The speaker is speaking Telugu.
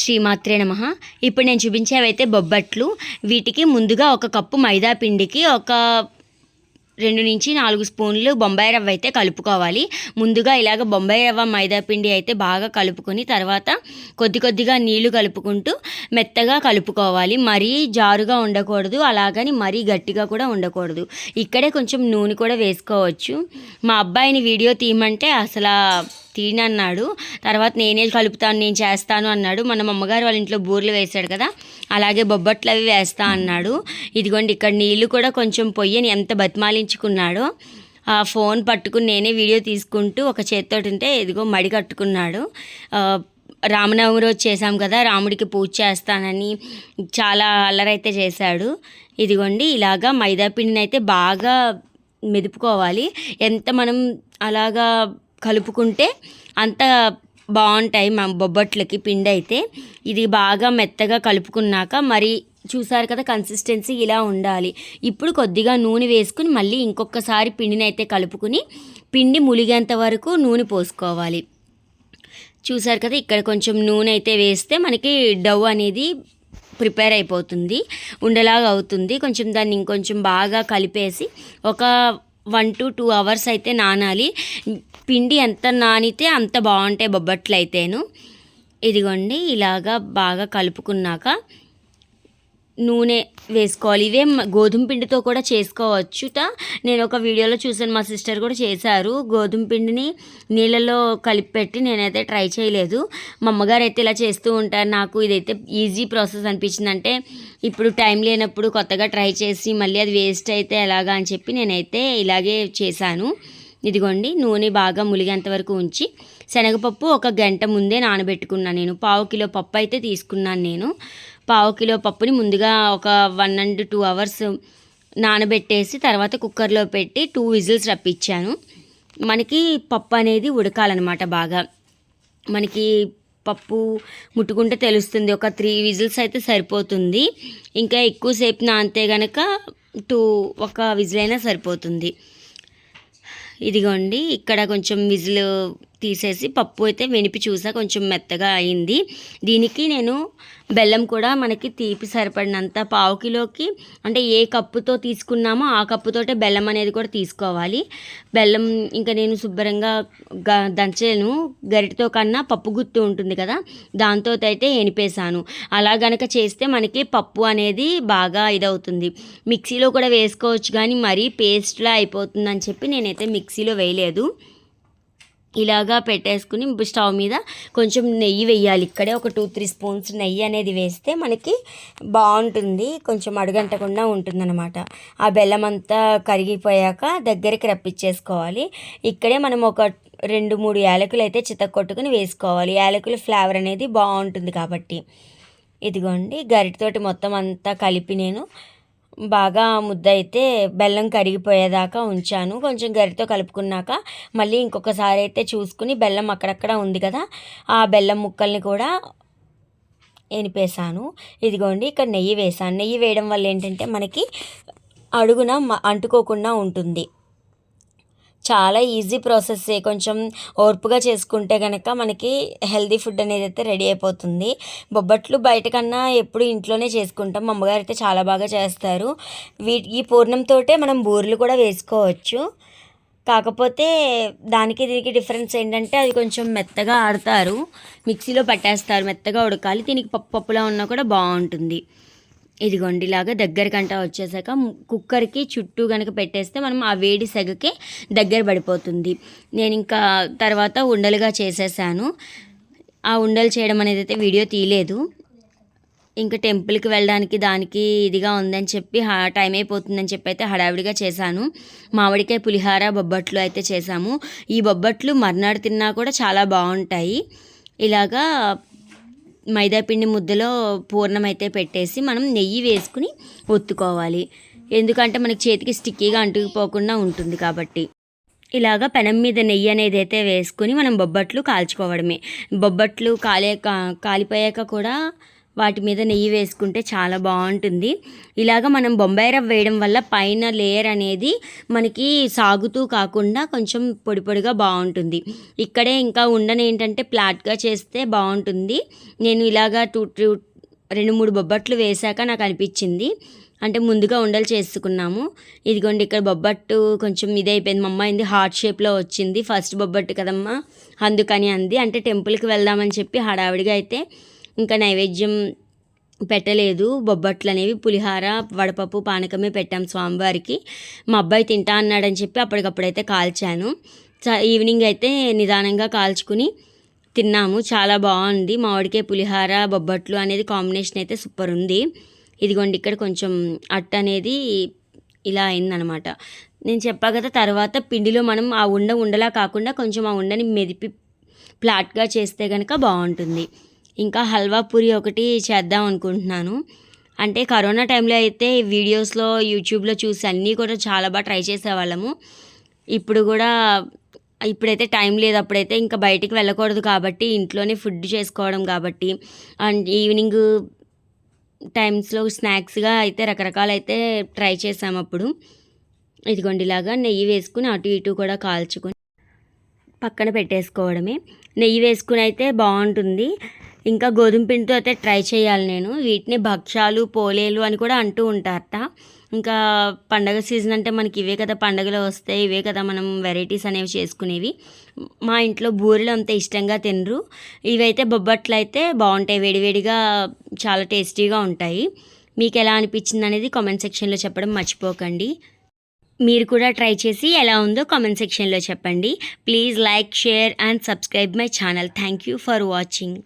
శ్రీమాత్రే నమ. ఇప్పుడు నేను చూపించేవైతే బొబ్బట్లు. వీటికి ముందుగా ఒక కప్పు మైదా పిండికి ఒక రెండు నుంచి నాలుగు స్పూన్లు బొంబాయి రవ్వ అయితే కలుపుకోవాలి. ముందుగా ఇలాగ బొంబాయి రవ్వ మైదా పిండి అయితే బాగా కలుపుకొని తర్వాత కొద్ది కొద్దిగా నీళ్ళు కలుపుకుంటూ మెత్తగా కలుపుకోవాలి. మరీ జారుగా ఉండకూడదు అలాగని మరీ గట్టిగా కూడా ఉండకూడదు. ఇక్కడే కొంచెం నూనె కూడా వేసుకోవచ్చు. మా అబ్బాయిని వీడియో తీయమంటే అసలు తినన్నాడు తర్వాత నేనే కలుపుతాను నేను చేస్తాను అన్నాడు. మన అమ్మగారు వాళ్ళ ఇంట్లో బూర్లు వేశాడు కదా అలాగే బొబ్బట్లు అవి వేస్తా అన్నాడు. ఇదిగోండి ఇక్కడ నీళ్ళు కూడా కొంచెం పొయ్యని ఎంత బతిమాలించుకున్నాడో ఆ ఫోన్ పట్టుకుని నేనే వీడియో తీసుకుంటూ ఒక చేత్తోటి ఉంటే ఇదిగో మడి కట్టుకున్నాడు. రామనవమి రోజు చేశాం కదా రాముడికి పూజ చేస్తానని చాలా అల్లరైతే చేశాడు. ఇదిగోండి ఇలాగా మైదా పిండిని అయితే బాగా మెదుపుకోవాలి. ఎంత మనం అలాగా కలుపుకుంటే అంత బాగుంటాయి మా బొబ్బట్లకి పిండి అయితే. ఇది బాగా మెత్తగా కలుపుకున్నాక మరి చూసారు కదా కన్సిస్టెన్సీ ఇలా ఉండాలి. ఇప్పుడు కొద్దిగా నూనె వేసుకుని మళ్ళీ ఇంకొకసారి పిండిని అయితే కలుపుకుని పిండి ములిగేంత వరకు నూనె పోసుకోవాలి. చూసారు కదా ఇక్కడ కొంచెం నూనె అయితే వేస్తే మనకి డవ్ అనేది ప్రిపేర్ అయిపోతుంది ఉండలాగా అవుతుంది. కొంచెం దాన్ని ఇంకొంచెం బాగా కలిపేసి ఒక వన్ టు టూ అవర్స్ అయితే నానాలి. పిండి ఎంత నానితే అంత బాగుంటాయి బొబ్బట్లు అయితేను ఇదిగోండి ఇలాగా బాగా కలుపుకున్నాక నూనె వేసుకోవాలి. ఇవే గోధుమ పిండితో కూడా చేసుకోవచ్చుట. నేను ఒక వీడియోలో చూసాను మా సిస్టర్ కూడా చేశారు. గోధుమ పిండిని నీళ్ళలో కలిపి పెట్టి నేనైతే ట్రై చేయలేదు. మా అమ్మగారు అయితే ఇలా చేస్తూ ఉంటారు. నాకు ఇదైతే ఈజీ ప్రాసెస్ అనిపించింది. అంటే ఇప్పుడు టైం లేనప్పుడు కొత్తగా ట్రై చేసి మళ్ళీ అది వేస్ట్ అయితే ఎలాగా అని చెప్పి నేనైతే ఇలాగే చేశాను. ఇదిగోండి నూనె బాగా ములిగేంత వరకు ఉంచి శనగపప్పు ఒక గంట ముందే నానబెట్టుకున్నాను నేను. పావు కిలో పప్పు అయితే తీసుకున్నాను నేను. పావు కిలో పప్పుని ముందుగా ఒక వన్ అండ్ టూ అవర్స్ నానబెట్టేసి తర్వాత కుక్కర్లో పెట్టి టూ విజిల్స్ రప్పించాను. మనకి పప్పు అనేది ఉడకాలన్నమాట బాగా. మనకి పప్పు ముట్టుకుంటే తెలుస్తుంది. ఒక త్రీ విజిల్స్ అయితే సరిపోతుంది. ఇంకా ఎక్కువసేపు నానితే గనక టూ ఒక విజిల్ అయినా సరిపోతుంది. ఇదిగోండి ఇక్కడ కొంచెం విజిల్ తీసేసి పప్పు అయితే వెనిపి చూసా కొంచెం మెత్తగా అయింది. దీనికి నేను బెల్లం కూడా మనకి తీపి సరిపడినంత పావు కిలోకి అంటే ఏ కప్పుతో తీసుకున్నామో ఆ కప్పుతోటే బెల్లం అనేది కూడా తీసుకోవాలి. బెల్లం ఇంకా నేను శుభ్రంగా గ దంచలేను గరిటతో కన్నా పప్పు గుత్తు ఉంటుంది కదా దాంతో అయితే ఎనిపేశాను అలా గనక చేస్తే మనకి పప్పు అనేది బాగా ఇదవుతుంది. మిక్సీలో కూడా వేసుకోవచ్చు కానీ మరీ పేస్ట్లా అయిపోతుందని చెప్పి నేనైతే మిక్సీలో వేయలేదు. ఇలాగా పెట్టేసుకుని స్టవ్ మీద కొంచెం నెయ్యి వేయాలి. ఇక్కడే ఒక టూ త్రీ స్పూన్స్ నెయ్యి అనేది వేస్తే మనకి బాగుంటుంది. కొంచెం అడుగంటకుండా ఉంటుందన్నమాట. ఆ బెల్లం అంతా కరిగిపోయాక దగ్గరికి రప్పించేసుకోవాలి. ఇక్కడే మనం ఒక రెండు మూడు యాలకులు అయితే చితక్కొట్టుకుని వేసుకోవాలి. యాలకుల ఫ్లేవర్ అనేది బాగుంటుంది కాబట్టి. ఇదిగోండి గరిటతోటి మొత్తం అంతా కలిపి నేను బాగా ముద్ద అయితే బెల్లం కరిగిపోయేదాకా ఉంచాను. కొంచెం గరితో కలుపుకున్నాక మళ్ళీ ఇంకొకసారి అయితే చూసుకుని బెల్లం అక్కడక్కడ ఉంది కదా ఆ బెల్లం ముక్కల్ని కూడా ఎనిపేసాను ఇదిగోండి ఇక్కడ నెయ్యి వేసాను నెయ్యి వేయడం వల్ల ఏంటంటే మనకి అడుగున మ- అంటుకోకుండా ఉంటుంది. చాలా ఈజీ ప్రాసెస్ కొంచెం ఓర్పుగా చేసుకుంటే కనుక మనకి హెల్దీ ఫుడ్ అనేది అయితే రెడీ అయిపోతుంది. బొబ్బట్లు బయట కన్నా ఎప్పుడు ఇంట్లోనే చేసుకుంటాం. అమ్మగారు అయితే చాలా బాగా చేస్తారు. వీటి ఈ పూర్ణంతోటే మనం బూరెలు కూడా వేసుకోవచ్చు. కాకపోతే దానికి దీనికి డిఫరెన్స్ ఏంటంటే అది కొంచెం మెత్తగా ఆడతారు. మిక్సీలో పట్టేస్తారు. మెత్తగా ఉడకాలి. దీనికి పప్పు పప్పులా ఉన్నా కూడా బాగుంటుంది. ఇదిగొండిలాగా దగ్గరకంట వచ్చేసాక కుక్కర్కి చుట్టూ కనుక పెట్టేస్తే మనం ఆ వేడి సెగకే దగ్గర పడిపోతుంది. నేను ఇంకా తర్వాత ఉండలుగా చేసేసాను. ఆ ఉండలు చేయడం అనేది అయితే వీడియో తీయలేదు. ఇంకా టెంపుల్కి వెళ్ళడానికి దానికి ఇదిగా ఉందని చెప్పి టైం అయిపోతుందని చెప్పి అయితే హడావిడిగా చేశాను. మామిడికాయ పులిహార బొబ్బట్లు అయితే చేశాము. ఈ బొబ్బట్లు మర్నాడు తిన్నా కూడా చాలా బాగుంటాయి. ఇలాగా మైదాపిండి ముద్దలో పూర్ణం అయితే పెట్టేసి మనం నెయ్యి వేసుకుని ఒత్తుకోవాలి. ఎందుకంటే మనకి చేతికి స్టిక్కీగా అంటుకుపోకుండా ఉంటుంది కాబట్టి. ఇలాగా పెనం మీద నెయ్యి అనేది అయితే వేసుకుని మనం బొబ్బట్లు కాల్చుకోవడమే. బొబ్బట్లు కాలే కా- కాలిపోయాక కూడా వాటి మీద నెయ్యి వేసుకుంటే చాలా బాగుంటుంది. ఇలాగ మనం బొంబాయి రవ్వ వేయడం వల్ల పైన లేయర్ అనేది మనకి సాగుతూ కాకుండా కొంచెం పొడి పొడిగా బాగుంటుంది. ఇక్కడే ఇంకా ఉండని ఏంటంటే ఫ్లాట్గా చేస్తే బాగుంటుంది. నేను ఇలాగా టూ టూ రెండు మూడు బొబ్బట్లు వేశాక నాకు అనిపించింది. అంటే ముందుగా ఉండలు చేసుకున్నాము. ఇదిగోండి ఇక్కడ బొబ్బట్టు కొంచెం ఇది అయిపోయింది. మా అమ్మాయింది హార్ట్ షేప్లో వచ్చింది. ఫస్ట్ బొబ్బట్టు కదమ్మా అందుకని అంది. అంటే టెంపుల్కి వెళ్దామని చెప్పి హడావిడిగా అయితే ఇంకా నైవేద్యం పెట్టలేదు. బొబ్బట్లు అనేవి పులిహార వడపప్పు పానకమే పెట్టాం స్వామివారికి. మా అబ్బాయి తింటా అన్నాడని చెప్పి అప్పటికప్పుడైతే కాల్చాను. చ- ఈవినింగ్ అయితే నిదానంగా కాల్చుకుని తిన్నాము. చాలా బాగుంది. మామిడికాయ పులిహార బొబ్బట్లు అనేది కాంబినేషన్ అయితే సూపర్ ఉంది. ఇదిగోండి ఇక్కడ కొంచెం అట్ట అనేది ఇలా అయిందనమాట. నేను చెప్పా కదా తర్వాత పిండిలో మనం ఆ ఉండ ఉండలా కాకుండా కొంచెం ఆ ఉండని మెదిపి ప్లాట్గా చేస్తే కనుక బాగుంటుంది. ఇంకా హల్వా పూరి ఒకటి చేద్దాం అనుకుంటున్నాను. అంటే కరోనా టైంలో అయితే వీడియోస్లో యూట్యూబ్లో చూసి అన్నీ కూడా చాలా బాగా ట్రై చేసేవాళ్ళము. ఇప్పుడు కూడా ఇప్పుడైతే టైం లేదు. అప్పుడైతే ఇంకా బయటికి వెళ్ళకూడదు కాబట్టి ఇంట్లోనే ఫుడ్ చేసుకోవడం కాబట్టి. అండ్ ఈవినింగ్ టైమ్స్లో స్నాక్స్గా అయితే రకరకాలైతే అయితే ట్రై చేసాము అప్పుడు. ఇదిగోండి ఇలాగా నెయ్యి వేసుకుని అటు ఇటు కూడా కాల్చుకొని పక్కన పెట్టేసుకోవడమే. నెయ్యి వేసుకుని అయితే బాగుంటుంది. ఇంకా గోధుమ పిండితో అయితే ట్రై చేయాలి నేను. వీటిని భక్ష్యాలు పోలేలు అని కూడా అంటూ ఉంటారట. ఇంకా పండగ సీజన్ అంటే మనకి ఇవే కదా పండగలు వస్తాయి ఇవే కదా మనం వెరైటీస్ అనేవి చేసుకునేవి. మా ఇంట్లో బూరెలు అంత ఇష్టంగా తినరు. ఇవైతే బొబ్బట్లు అయితే బాగుంటాయి వేడివేడిగా చాలా టేస్టీగా ఉంటాయి. మీకు ఎలా అనిపించింది అనేది కామెంట్ సెక్షన్లో చెప్పడం మర్చిపోకండి. మీరు కూడా ట్రై చేసి ఎలా ఉందో కామెంట్ సెక్షన్లో చెప్పండి. Please like share and subscribe my channel. Thank you for watching.